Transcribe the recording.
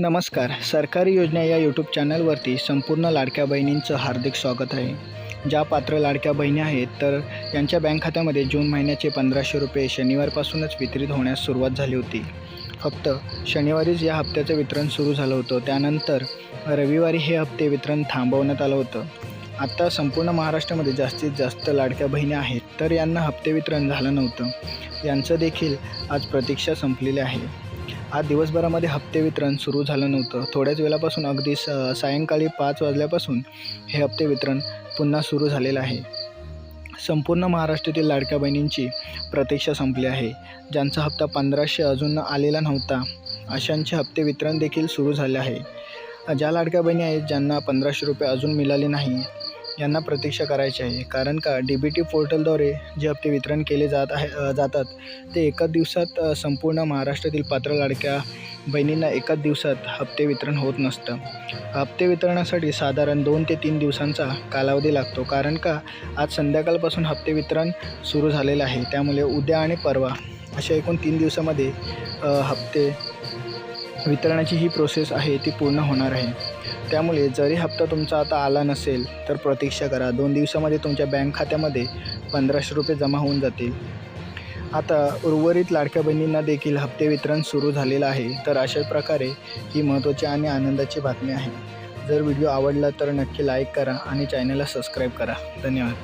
नमस्कार. सरकारी योजना या यूट्यूब चॅनलवरती संपूर्ण लाडक्या बहिणींचं हार्दिक स्वागत आहे. ज्या पात्र लाडक्या बहिणी आहेत तर यांच्या बँक खात्यामध्ये जून महिन्याचे पंधराशे रुपये शनिवारपासूनच वितरित होण्यास सुरुवात झाली होती. फक्त शनिवारीच या हप्त्याचं वितरण सुरू झालं होतं. त्यानंतर रविवारी हे हप्ते वितरण थांबवण्यात आलं होतं. आत्ता संपूर्ण महाराष्ट्रामध्ये जास्तीत जास्त लाडक्या बहिणी आहेत तर यांना हप्ते वितरण झालं नव्हतं. यांचं देखील आज प्रतीक्षा संपलेली आहे. आज दिवसभरामध्ये हप्ते वितरण सुरू झालं नव्हतं. थोड्याच वेळापासून अगदी स सायंकाळी पाच वाजल्यापासून हे हप्ते वितरण पुन्हा सुरू झालेलं आहे. संपूर्ण महाराष्ट्रातील लाडक्या बहिणींची प्रतीक्षा संपली आहे. ज्यांचा हप्ता पंधराशे अजून आलेला नव्हता अशांचे हप्ते वितरण देखील सुरू झाले आहे. ज्या लाडक्या बहिणी आहेत ज्यांना पंधराशे रुपये अजून मिळाले नाही यांना प्रतीक्षा करायची आहे. कारण का डी बी टी पोर्टलद्वारे जे हप्ते वितरण केले जात आहे जातात ते एकाच दिवसात संपूर्ण महाराष्ट्रातील पात्र लाडक्या बहिणींना एकाच दिवसात हप्ते वितरण होत नसतं. हप्ते वितरणासाठी साधारण दोन ते तीन दिवसांचा कालावधी लागतो. कारण का आज संध्याकाळपासून हप्ते वितरण सुरू झालेलं आहे. त्यामुळे उद्या आणि परवा अशा एकूण तीन दिवसामध्ये हप्ते वितरणाची ही प्रोसेस आहे ती पूर्ण होणार आहे. त्यामुळे जरी हप्ता तुमचा आता आला नसेल तर प्रतीक्षा करा. दोन दिवसामध्ये तुमच्या बँक खात्यामध्ये पंधराशे रुपये जमा होऊन जातील. आता उर्वरित लाडक्या बहिणींना देखील हप्ते वितरण सुरू झालेलं आहे तर अशा प्रकारे ही महत्त्वाची आणि आनंदाची बातमी आहे. जर व्हिडिओ आवडला तर नक्की लाईक करा आणि चॅनलला सबस्क्राईब करा. धन्यवाद.